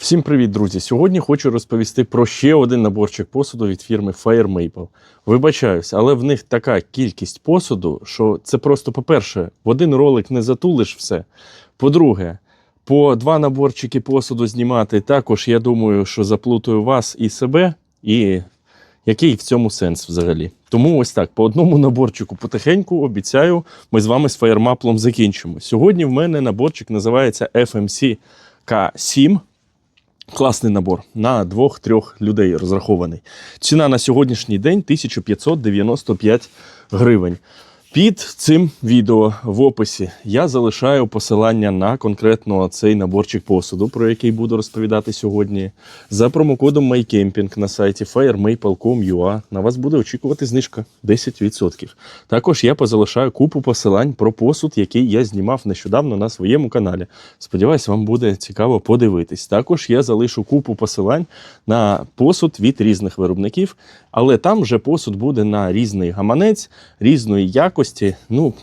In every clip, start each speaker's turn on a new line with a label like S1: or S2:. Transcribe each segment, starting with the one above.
S1: Всім привіт, друзі! Сьогодні хочу розповісти про ще один наборчик посуду від фірми Fire Maple. Вибачаюсь, але в них така кількість посуду, що це просто, по-перше, в один ролик не затулиш все. По-друге, по два наборчики посуду знімати також, я думаю, що заплутаю вас і себе, і який в цьому сенс взагалі. Тому ось так, по одному наборчику потихеньку обіцяю, ми з вами з фаєрмаплом закінчимо. Сьогодні в мене наборчик називається FMC K7. Класний набор на двох-трьох людей розрахований. Ціна на сьогоднішній день 1595 гривень. Під цим відео в описі я залишаю посилання на конкретно цей наборчик посуду, про який буду розповідати сьогодні. За промокодом MyCamping на сайті firemaple.com.ua на вас буде очікувати знижка 10%. Також я позалишаю купу посилань про посуд, який я знімав нещодавно на своєму каналі. Сподіваюсь, вам буде цікаво подивитись. Також я залишу купу посилань на посуд від різних виробників, але там вже посуд буде на різний гаманець, різної якості. Ну,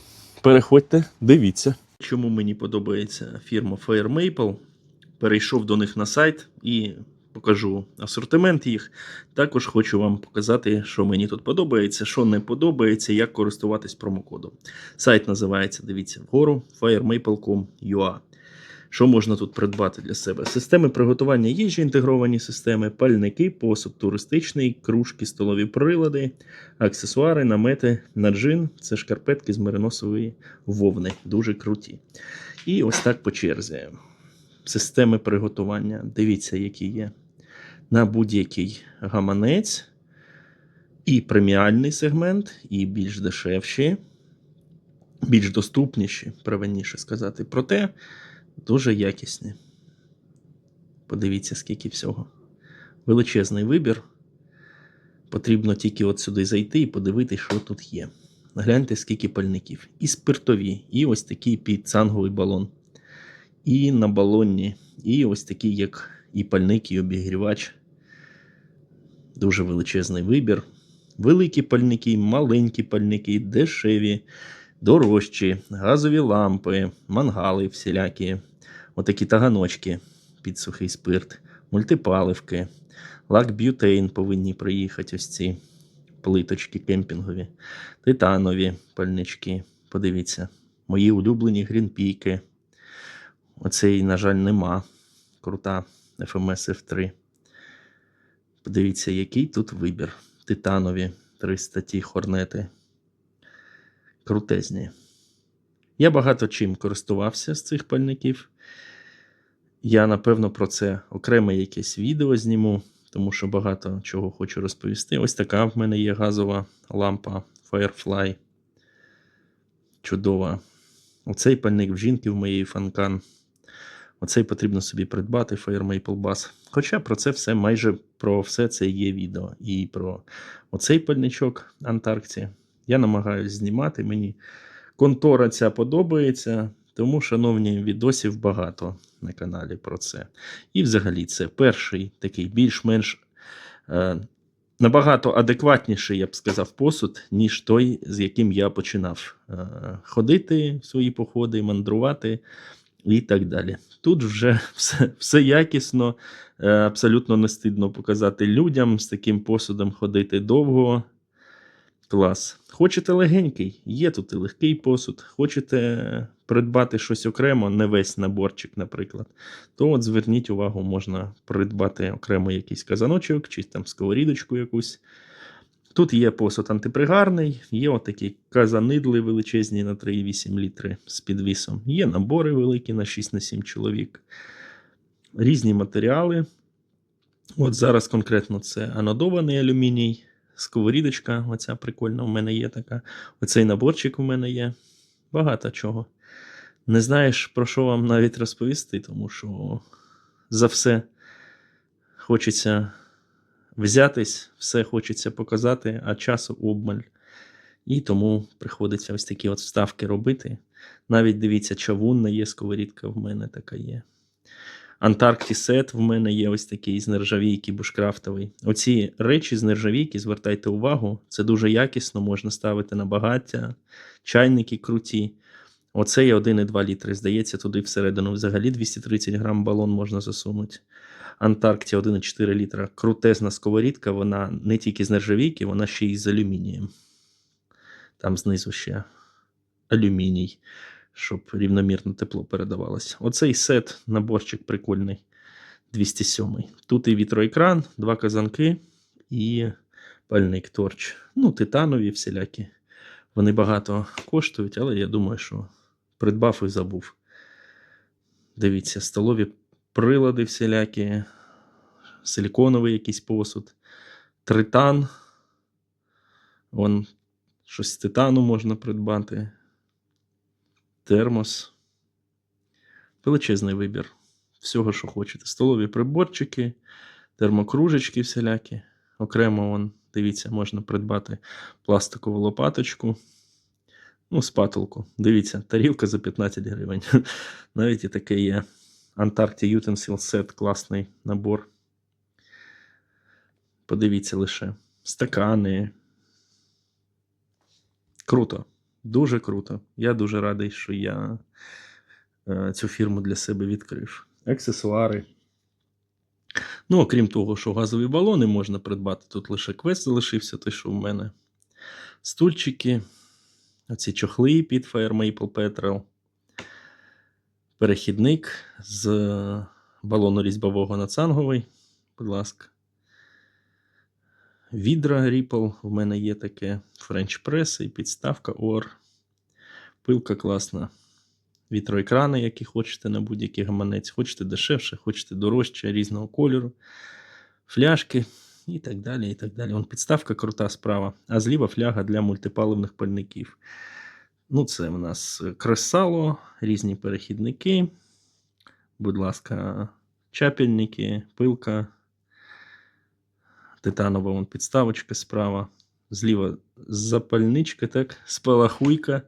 S1: переходьте, дивіться. Чому мені подобається фірма Fire Maple? Перейшов до них на сайт і покажу асортимент їх. Також хочу вам показати, що мені тут подобається, що не подобається, як користуватись промокодом. Сайт називається, дивіться, вгору firemaple.com.ua. Що можна тут придбати для себе? Системи приготування їжі, інтегровані системи, пальники, посуд туристичний, кружки, столові прилади, аксесуари, намети, наджин. Це шкарпетки з мериносової вовни. Дуже круті. І ось так по черзі. Системи приготування. Дивіться, які є. На будь-який гаманець. І преміальний сегмент, і більш дешевші, більш доступніші, правильніше сказати. Проте дуже якісні. Подивіться, скільки всього. Величезний вибір. Потрібно тільки от сюди зайти і подивитися, що тут є. Гляньте, скільки пальників. І спиртові, і ось такий під цанговий балон. І на балоні, і ось такий, як і пальник, і обігрівач. Дуже величезний вибір. Великі пальники, маленькі пальники, дешеві, дорожчі, газові лампи, мангали всілякі, отакі таганочки під сухий спирт, мультипаливки, лак б'ютейн повинні приїхати ось ці плиточки кемпінгові, титанові пальнички. Подивіться, мої улюблені грінпіки. Оцей, на жаль, нема. Крута FMS F3. Подивіться, який тут вибір. Титанові 300 ті хорнети. Крутезні. Я багато чим користувався з цих пальників. Я, напевно, про це окреме якесь відео зніму, тому що багато чого хочу розповісти. Ось така в мене є газова лампа Firefly. Чудова. Оцей пальник в жінки в моєї фанкан. Оцей потрібно собі придбати Fire Maple Bass. Хоча про це все майже про все це є відео. І про оцей пальничок Антаркті. Я намагаюся знімати. Мені контора ця подобається, тому, шановні, відосів багато на каналі про це. І взагалі це перший такий більш-менш е, набагато адекватніший, я б сказав, посуд, ніж той, з яким я починав е, ходити в свої походи, мандрувати і так далі. Тут вже все, все якісно, е, абсолютно не стидно показати людям з таким посудом ходити довго. Клас. Хочете легенький? Є тут і легкий посуд. Хочете придбати щось окремо, не весь наборчик, наприклад, то от зверніть увагу, можна придбати окремо якийсь казаночок чи там сковорідочку якусь. Тут є посуд антипригарний, є отакі казанидли величезні на 3,8 літри з підвісом. Є набори великі на 6 на 7 чоловік. Різні матеріали. От зараз конкретно це анодований алюміній, сковорідочка, оця прикольна у мене є така. Оцей наборчик у мене є. Багато чого. Не знаєш, про що вам навіть розповісти, тому що за все хочеться взятись, все хочеться показати, а часу обмаль. І тому приходиться ось такі от вставки робити. Навіть дивіться, чавунна є сковорідка в мене така є. Антарктісет в мене є ось такий з нержавійки бушкрафтовий. Оці речі з нержавійки, звертайте увагу, це дуже якісно, можна ставити на багаття, чайники круті. Оце є 1,2 літри. Здається, туди всередину взагалі 230 грам балон можна засунути. Антарктія 1,4 літра. Крутезна сковорідка, вона не тільки з нержавійки, вона ще й з алюмінієм. Там знизу ще алюміній, щоб рівномірно тепло передавалося. Оцей сет, наборчик прикольний. 207. Тут і вітроекран, два казанки і пальник торч. Ну, титанові всілякі. Вони багато коштують, але я думаю, що придбав і забув. Дивіться, столові прилади всілякі, силіконовий якийсь посуд, тритан. Вон щось з титану можна придбати. Термос. Величезний вибір всього, що хочете. Столові приборчики, термокружечки всілякі. Окремо, вон, дивіться, можна придбати пластикову лопаточку. Ну, спатулку. Дивіться, тарілка за 15 гривень. Навіть і таке є. Antarctic Utensil Set, класний набор. Подивіться лише. Стакани. Круто. Дуже круто. Я дуже радий, що я е, цю фірму для себе відкрив. Аксесуари. Ну, окрім того, що газові балони можна придбати. Тут лише квест залишився, той, що в мене. Стульчики, оці чохли під Fire Maple Petrel. Перехідник з балону різьбового на цанговий. Будь ласка. Відра Ripple, в мене є таке French Press і підставка OR. Пилка класна. Вітроекрани, які хочете на будь-який гаманець. Хочете дешевше, хочете дорожче, різного кольору. Фляшки і так далі. і так далі. Вон підставка крута справа, а зліва фляга для мультипаливних пальників. Ну, це в нас кресало, різні перехідники. Будь ласка, чапельники, пилка, титанова вон підставочка справа. Зліва запальничка, так, спалахуйка.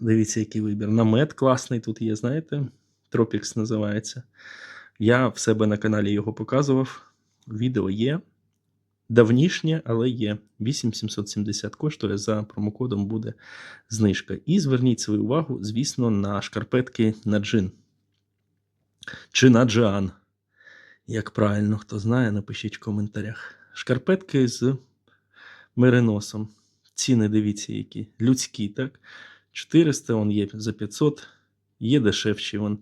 S1: Дивіться, який вибір. Намет класний тут є, знаєте? Тропікс називається. Я в себе на каналі його показував. Відео є. Давнішнє, але є. 8770 коштує за промокодом буде знижка. І зверніть свою увагу, звісно, на шкарпетки на джин. Чи на джиан. Як правильно, хто знає, напишіть в коментарях. Шкарпетки з мериносом. Ціни, дивіться, які. Людські, так? 400, он є за 500, є дешевші, вон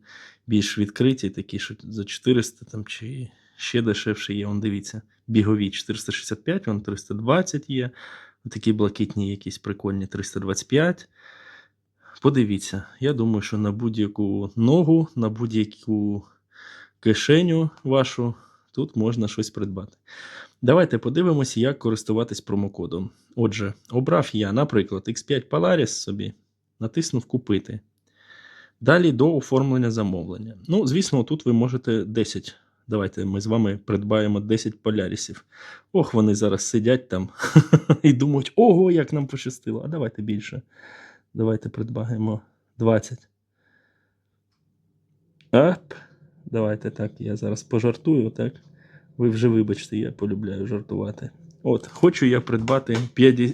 S1: більш відкриті, такі, що за 400 там, чи ще дешевше є, он дивіться. Бігові 465, вон 320 є. Такі блакитні, якісь прикольні 325. Подивіться, я думаю, що на будь-яку ногу, на будь-яку кишеню вашу тут можна щось придбати. Давайте подивимося, як користуватись промокодом. Отже, обрав я, наприклад, X5 Polaris собі, натиснув Купити. Далі до оформлення замовлення. Ну, звісно, тут ви можете 10. Давайте ми з вами придбаємо 10 полярісів. Ох, вони зараз сидять там і думають, ого, як нам пощастило. А давайте більше. Давайте придбаємо 20. Ап. Давайте так, я зараз пожартую, так? Ви вже вибачте, я полюбляю жартувати. От, хочу я придбати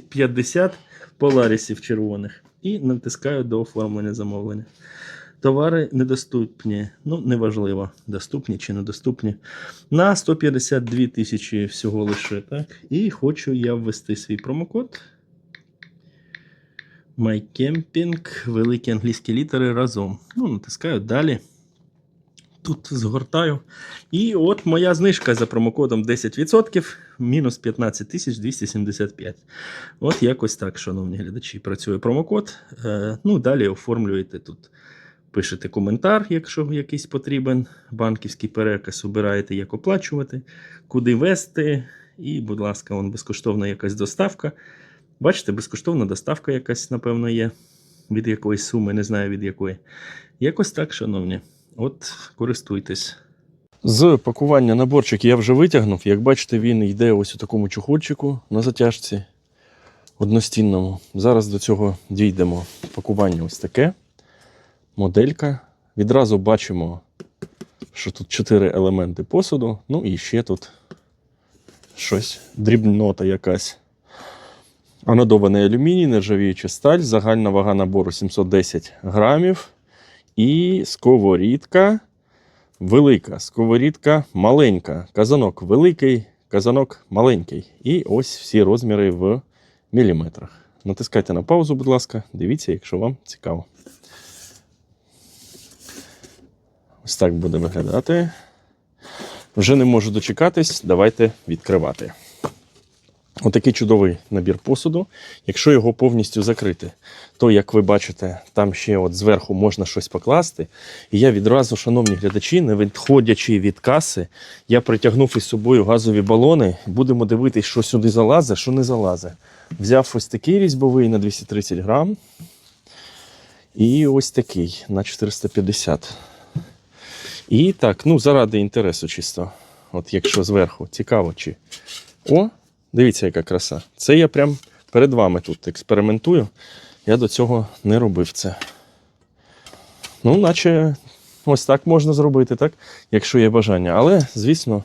S1: 50 поларісів червоних і натискаю до оформлення замовлення. Товари недоступні, ну, неважливо, доступні чи недоступні. На 152 тисячі всього лише, так? І хочу я ввести свій промокод. MyCamping, великі англійські літери разом. Ну, натискаю далі. Тут згортаю. І от моя знижка за промокодом 10%, мінус 15 275. От якось так, шановні глядачі, працює промокод. Е, ну, далі оформлюєте тут. Пишете коментар, якщо якийсь потрібен. Банківський переказ, обираєте, як оплачувати, куди вести. І, будь ласка, вон безкоштовна якась доставка. Бачите, безкоштовна доставка якась, напевно, є. Від якоїсь суми, не знаю від якої. Якось так, шановні. От, користуйтесь. З пакування наборчик я вже витягнув. Як бачите, він йде ось у такому чохольчику на затяжці одностінному. Зараз до цього дійдемо. Пакування ось таке. Моделька. Відразу бачимо, що тут чотири елементи посуду. Ну і ще тут щось, дрібнота якась. Анодований алюміній, нержавіюча сталь, загальна вага набору 710 грамів. І сковорідка велика, сковорідка маленька, казанок великий, казанок маленький. І ось всі розміри в міліметрах. Натискайте на паузу, будь ласка, дивіться, якщо вам цікаво. Ось так буде виглядати. Вже не можу дочекатись, давайте відкривати. Отакий чудовий набір посуду. Якщо його повністю закрити, то, як ви бачите, там ще от зверху можна щось покласти. І я відразу, шановні глядачі, не відходячи від каси, я притягнув із собою газові балони. Будемо дивитись, що сюди залазить, що не залазить. Взяв ось такий різьбовий на 230 грам. І ось такий на 450. І так, ну, заради інтересу чисто. От якщо зверху цікаво, чи. О, дивіться, яка краса. Це я прям перед вами тут експериментую. Я до цього не робив це. Ну, наче ось так можна зробити, так? Якщо є бажання. Але, звісно,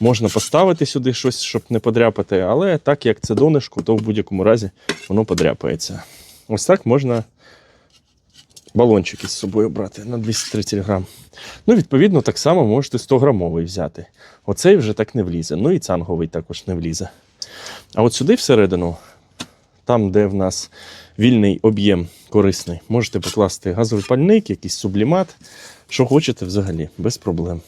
S1: можна поставити сюди щось, щоб не подряпати. Але так як це донишко, то в будь-якому разі воно подряпається. Ось так можна балончик із собою брати на 230 грам. Ну, відповідно, так само можете 100 грамовий взяти. Оцей вже так не влізе. Ну і цанговий також не влізе. А от сюди всередину, там, де в нас вільний об'єм корисний, можете покласти газовий пальник, якийсь сублімат, що хочете взагалі, без проблем.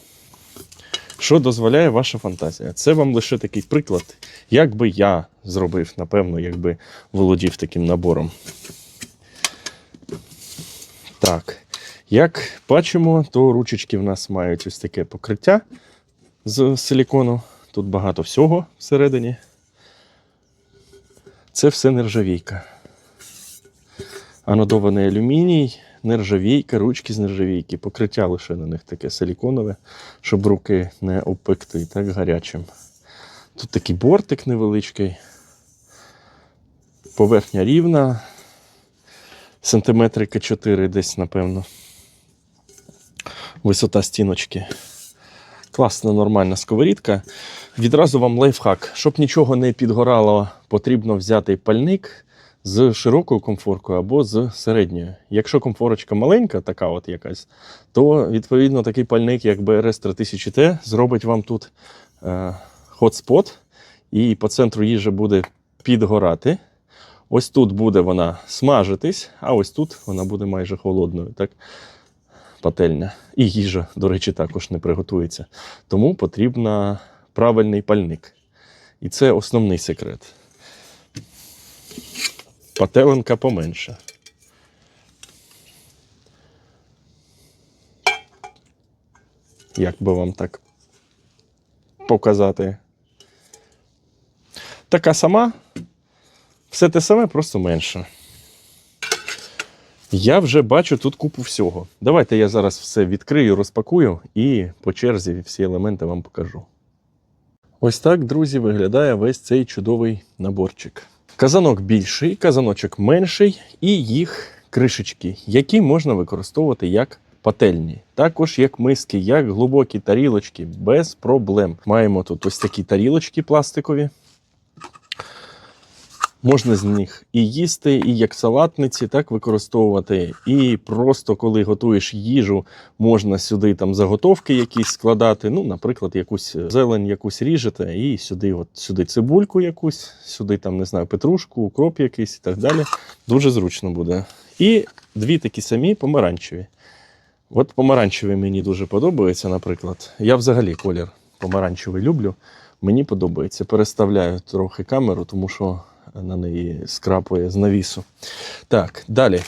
S1: Що дозволяє ваша фантазія? Це вам лише такий приклад, як би я зробив, напевно, якби володів таким набором. Так, як бачимо, то ручечки в нас мають ось таке покриття з силікону. Тут багато всього всередині. Це все нержавійка. Анодований алюміній, нержавійка, ручки з нержавійки, покриття лише на них таке силіконове, щоб руки не обпекти так гарячим. Тут такий бортик невеличкий. Поверхня рівна, сантиметрика 4 десь, напевно. Висота стіночки. Класна, нормальна сковорідка. Відразу вам лайфхак. Щоб нічого не підгорало, потрібно взяти пальник з широкою комфоркою або з середньою. Якщо комфорочка маленька, така от якась, то відповідно такий пальник, як BRS 3000T, зробить вам тут е, хотспот, і по центру їжа буде підгорати. Ось тут буде вона смажитись, а ось тут вона буде майже холодною. Так? Пательня. І їжа, до речі, також не приготується. Тому потрібен правильний пальник. І це основний секрет. Пателенка поменше. Як би вам так показати? Така сама. Все те саме, просто менше. Я вже бачу тут купу всього. Давайте я зараз все відкрию, розпакую і по черзі всі елементи вам покажу. Ось так, друзі, виглядає весь цей чудовий наборчик. Казанок більший, казаночок менший, і їх кришечки, які можна використовувати як пательні. Також як миски, як глибокі тарілочки, без проблем. Маємо тут ось такі тарілочки пластикові. Можна з них і їсти, і як салатниці, так використовувати. І просто коли готуєш їжу, можна сюди там заготовки якісь складати. Ну, наприклад, якусь зелень якусь ріжете, і сюди, от сюди цибульку якусь, сюди там не знаю, петрушку, укроп якийсь і так далі. Дуже зручно буде. І дві такі самі помаранчеві. От помаранчеві мені дуже подобається, наприклад. Я взагалі колір помаранчевий люблю. Мені подобається. Переставляю трохи камеру, тому що на неї скрапує з навісу. Так, далі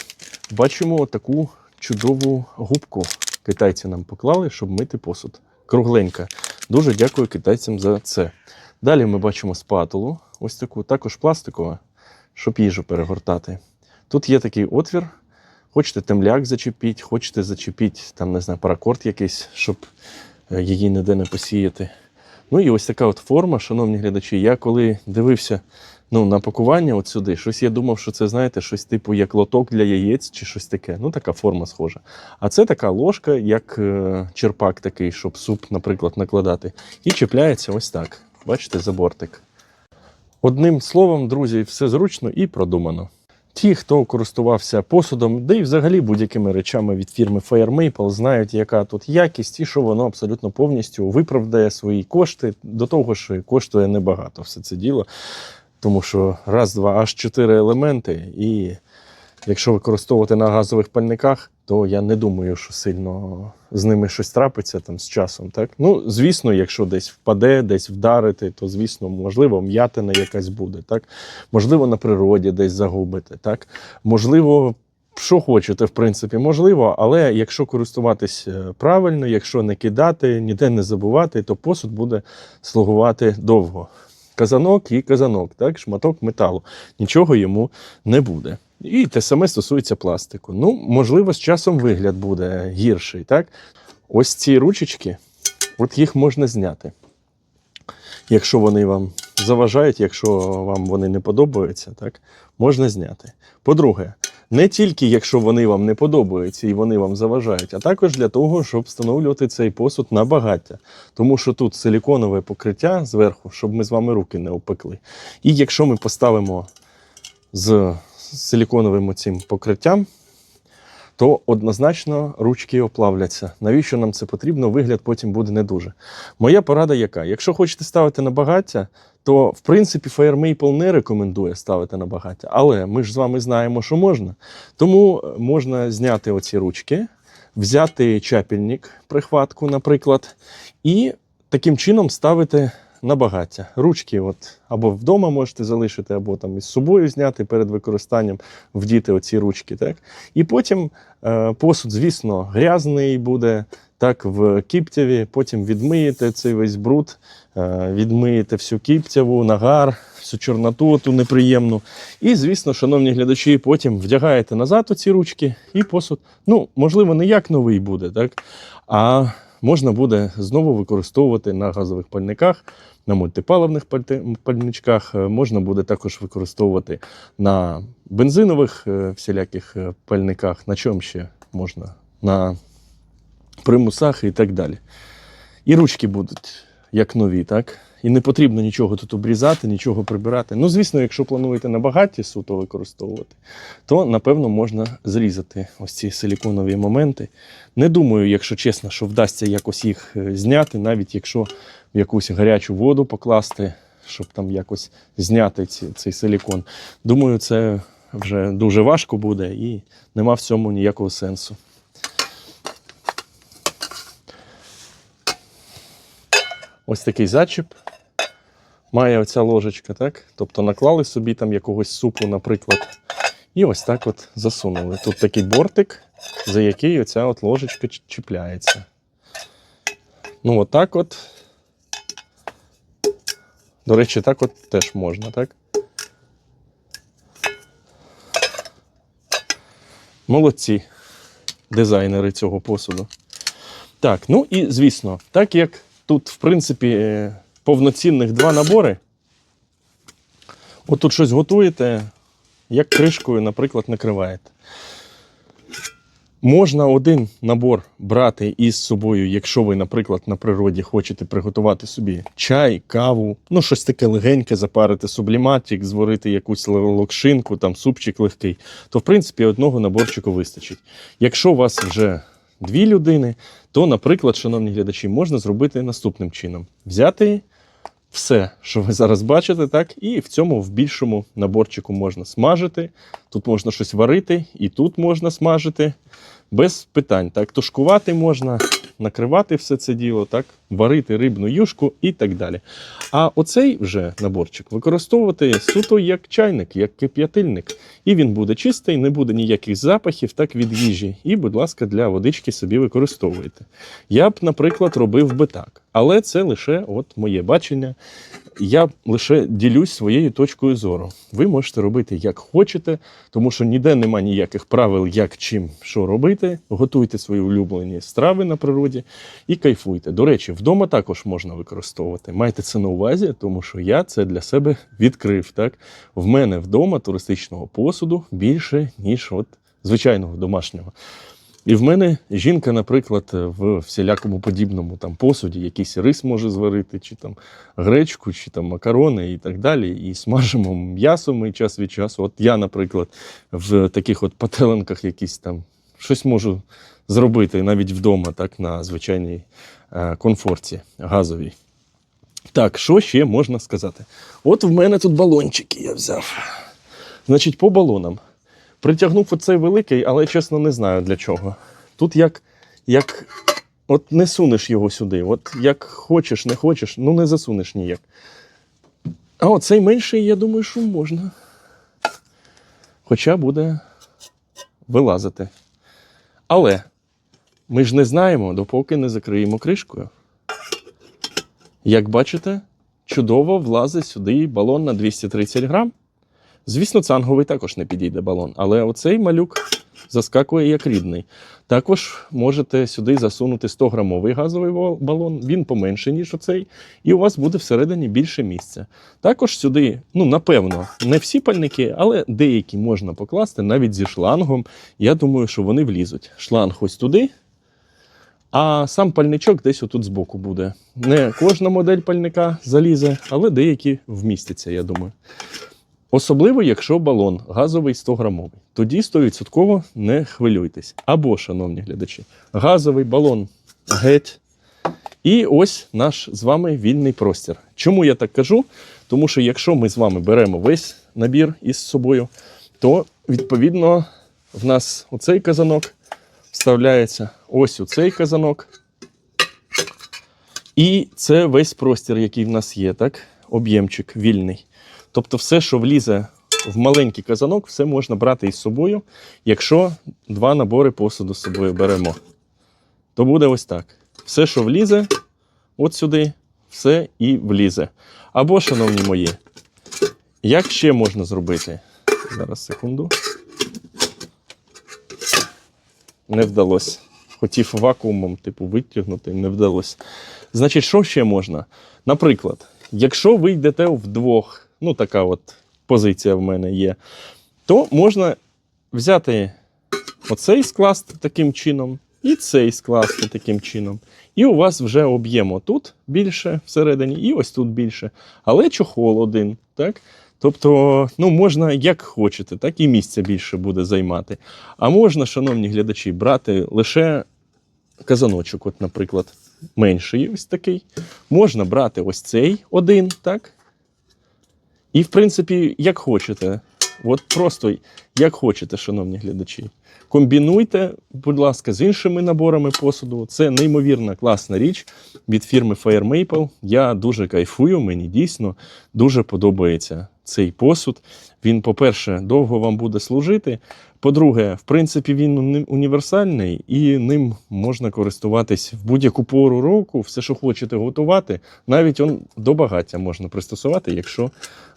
S1: бачимо таку чудову губку. Китайці нам поклали, щоб мити посуд. Кругленька. Дуже дякую китайцям за це. Далі ми бачимо спатулу, ось таку, також пластикова, щоб їжу перегортати. Тут є такий отвір. Хочете темляк зачепіть, хочете зачепіть, там, не знаю, паракорд якийсь, щоб е, її ніде не посіяти. Ну і ось така от форма, шановні глядачі. Я коли дивився ну, на пакування от сюди, щось я думав, що це, знаєте, щось типу як лоток для яєць чи щось таке. Ну, така форма схожа. А це така ложка, як е, черпак такий, щоб суп, наприклад, накладати. І чіпляється ось так. Бачите, за бортик. Одним словом, друзі, все зручно і продумано. Ті, хто користувався посудом, де і взагалі будь-якими речами від фірми Fire Maple, знають, яка тут якість і що воно абсолютно повністю виправдає свої кошти. До того ж, коштує небагато все це діло. Тому що раз, два, аж чотири елементи, і якщо використовувати на газових пальниках, то я не думаю, що сильно з ними щось трапиться там з часом. Так? Ну, звісно, якщо десь впаде, десь вдарити, то звісно, можливо, м'ятина якась буде. Так? Можливо, на природі десь загубити. Так? Можливо, що хочете, в принципі, можливо, але якщо користуватись е, правильно, якщо не кидати, ніде не забувати, то посуд буде слугувати довго. Казанок і казанок, так, шматок металу. Нічого йому не буде. І те саме стосується пластику. Ну, можливо, з часом вигляд буде гірший. Так? Ось ці ручечки, от їх можна зняти. Якщо вони вам заважають, якщо вам вони не подобаються, так, можна зняти. По-друге, не тільки якщо вони вам не подобаються і вони вам заважають, а також для того, щоб встановлювати цей посуд на багаття. Тому що тут силіконове покриття зверху, щоб ми з вами руки не опекли. І якщо ми поставимо з силіконовим цим покриттям, то однозначно ручки оплавляться. Навіщо нам це потрібно? Вигляд потім буде не дуже. Моя порада яка? Якщо хочете ставити на багаття, то в принципі Fire Maple не рекомендує ставити на багаття. Але ми ж з вами знаємо, що можна. Тому е, можна зняти оці ручки, взяти чапельник, прихватку, наприклад, і таким чином ставити на багаття. Ручки, от або вдома можете залишити, або там із собою зняти перед використанням, вдіти оці ручки. Так? І потім е, посуд, звісно, грязний буде. Так, в кіптяві, потім відмиєте цей весь бруд, е, відмиєте всю кіптяву, нагар, всю чорноту ту неприємну. І, звісно, шановні глядачі, потім вдягаєте назад оці ручки і посуд. Ну, можливо, не як новий буде, так? а можна буде знову використовувати на газових пальниках, на мультипаливних пальничках. Е, Можна буде також використовувати на бензинових е, всіляких е, пальниках. На чому ще можна? На примусах і так далі. І ручки будуть як нові, так? І не потрібно нічого тут обрізати, нічого прибирати. Ну, звісно, якщо плануєте на багаті суто використовувати, то напевно можна зрізати ось ці силіконові моменти. Не думаю, якщо чесно, що вдасться якось їх е, зняти, навіть якщо в якусь гарячу воду покласти, щоб там якось зняти ці, цей силікон. Думаю, це вже дуже важко буде і нема в цьому ніякого сенсу. Ось такий зачіп. Має оця ложечка, так? Тобто наклали собі там якогось супу, наприклад. І ось так от засунули. Тут такий бортик, за який оця от ложечка чіпляється. Ну, отак от. До речі, так от теж можна, так? Молодці дизайнери цього посуду. Так, ну і звісно, так як тут, в принципі, е, повноцінних два набори. От тут щось готуєте, як кришкою, наприклад, накриваєте. Можна один набор брати із собою, якщо ви, наприклад, на природі хочете приготувати собі чай, каву, ну щось таке легеньке, запарити субліматик, зварити якусь локшинку, там супчик легкий, то в принципі одного наборчику вистачить. Якщо у вас вже дві людини, то, наприклад, шановні глядачі, можна зробити наступним чином: взяти все, що ви зараз бачите, так, і в цьому в більшому наборчику можна смажити. Тут можна щось варити, і тут можна смажити. Без питань. Так, тушкувати можна, накривати все це діло, так, варити рибну юшку і так далі. А оцей вже наборчик використовувати суто як чайник, як кип'ятильник. І він буде чистий, не буде ніяких запахів так від їжі. І, будь ласка, для водички собі використовуйте. Я б, наприклад, робив би так. Але це лише от моє бачення. Я лише ділюсь своєю точкою зору. Ви можете робити як хочете, тому що ніде нема ніяких правил, як чим що робити. Готуйте свої улюблені страви на природі і кайфуйте. До речі, вдома також можна використовувати. Майте це на увазі, тому що я це для себе відкрив. Так, в мене вдома туристичного посуду більше ніж от звичайного домашнього. І в мене жінка, наприклад, в всілякому подібному там посуді якийсь рис може зварити, чи там гречку, чи там макарони і так далі. І смажимо м'ясо ми час від часу. От я, наприклад, в таких от пателенках якісь там щось можу зробити навіть вдома, так, на звичайній е, конфорці газовій. Так, що ще можна сказати? От в мене тут балончики я взяв. Значить, по балонам. Притягнув оцей великий, але чесно не знаю для чого. Тут як, як от не сунеш його сюди. От як хочеш, не хочеш, ну не засунеш ніяк. А оцей менший, я думаю, що можна. Хоча буде вилазити. Але ми ж не знаємо, допоки не закриємо кришкою. Як бачите, чудово влазить сюди балон на 230 грам. Звісно, цанговий також не підійде балон, але оцей малюк заскакує як рідний. Також можете сюди засунути 100-грамовий газовий балон, він поменше, ніж оцей, і у вас буде всередині більше місця. Також сюди, ну напевно, не всі пальники, але деякі можна покласти навіть зі шлангом. Я думаю, що вони влізуть. Шланг ось туди, а сам пальничок десь отут збоку буде. Не кожна модель пальника залізе, але деякі вмістяться, я думаю. Особливо, якщо балон газовий 100 грамовий. Тоді 100% не хвилюйтесь. Або, шановні глядачі, газовий балон геть. І ось наш з вами вільний простір. Чому я так кажу? Тому що якщо ми з вами беремо весь набір із собою, то відповідно в нас оцей казанок вставляється ось у цей казанок. І це весь простір, який в нас є, так? Об'ємчик вільний. Тобто, все, що влізе в маленький казанок, все можна брати із собою, якщо два набори посуду з собою беремо. То буде ось так. Все, що влізе, от сюди, все і влізе. Або, шановні мої, як ще можна зробити? Зараз секунду. Не вдалося. Хотів вакуумом, типу, витягнути, не вдалося. Значить, що ще можна? Наприклад, якщо ви йдете вдвох, ну така от позиція в мене є, то можна взяти оцей скласти таким чином, і цей скласти таким чином. І у вас вже об'єм тут більше всередині, і ось тут більше. Але чохол один, так? Тобто, ну, можна як хочете, так і місця більше буде займати. А можна, шановні глядачі, брати лише казаночок, от, наприклад, менший ось такий. Можна брати ось цей один, так? І, в принципі, як хочете. От просто як хочете, шановні глядачі. Комбінуйте, будь ласка, з іншими наборами посуду. Це неймовірна класна річ від фірми Fire Maple. Я дуже кайфую, мені дійсно дуже подобається цей посуд. Він, по-перше, довго вам буде служити. По-друге, в принципі, він універсальний і ним можна користуватись в будь-яку пору року, все, що хочете готувати. Навіть он до багаття можна пристосувати, якщо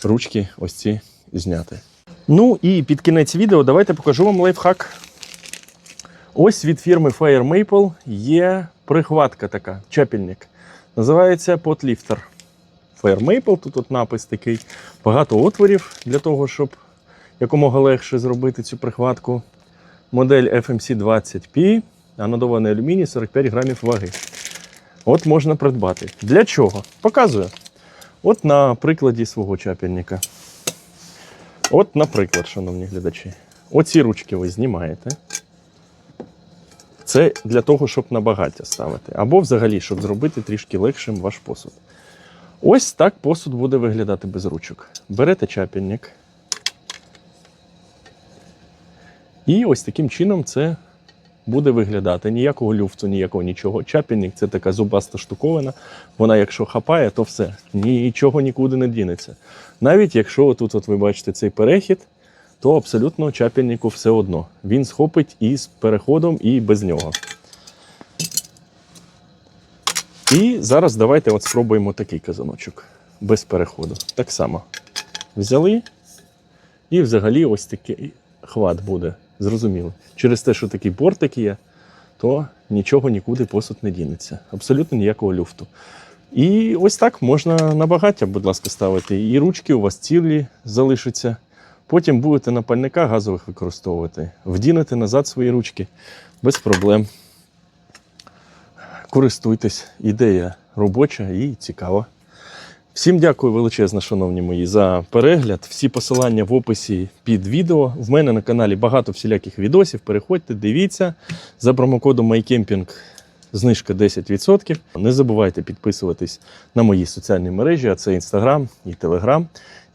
S1: ручки ось ці зняти. Ну і під кінець відео давайте покажу вам лайфхак. Ось від фірми Fire Maple є прихватка така, чапельник. Називається потліфтер. Fire Maple, тут от напис такий. Багато отворів для того, щоб якомога легше зробити цю прихватку. Модель FMC 20P, анодований алюміній, 45 грамів ваги. От можна придбати. Для чого? Показую. От на прикладі свого чапельника. От, наприклад, шановні глядачі, оці ручки ви знімаєте. Це для того, щоб на багаття ставити. Або взагалі, щоб зробити трішки легшим ваш посуд. Ось так посуд буде виглядати без ручок. Берете чапельник. І ось таким чином це буде виглядати. Ніякого люфту, ніякого нічого. Чапельник це така зубаста штуковина. Вона, якщо хапає, то все. Нічого нікуди не дінеться. Навіть якщо тут от ви бачите цей перехід, то абсолютно чапельнику все одно. Він схопить і з переходом, і без нього. І зараз давайте от спробуємо такий казаночок без переходу. Так само. Взяли, і взагалі ось такий хват буде. Зрозуміло. Через те, що такий бортик є, то нічого нікуди посуд не дінеться. Абсолютно ніякого люфту. І ось так можна на багаття, будь ласка, ставити. І ручки у вас цілі залишаться. Потім будете на пальниках газових використовувати. Вдінете назад свої ручки. без проблем. Користуйтесь, ідея робоча і цікава. Всім дякую величезно, шановні мої, за перегляд. Всі посилання в описі під відео. В мене на каналі багато всіляких відосів. Переходьте, дивіться. За промокодом MyCamping знижка 10%. Не забувайте підписуватись на мої соціальні мережі, а це Instagram і Telegram.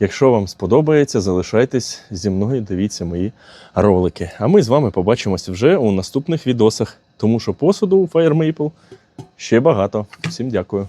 S1: Якщо вам сподобається, залишайтесь зі мною, дивіться мої ролики. А ми з вами побачимось вже у наступних відосах, тому що посуду у Fire ще багато. Всім дякую.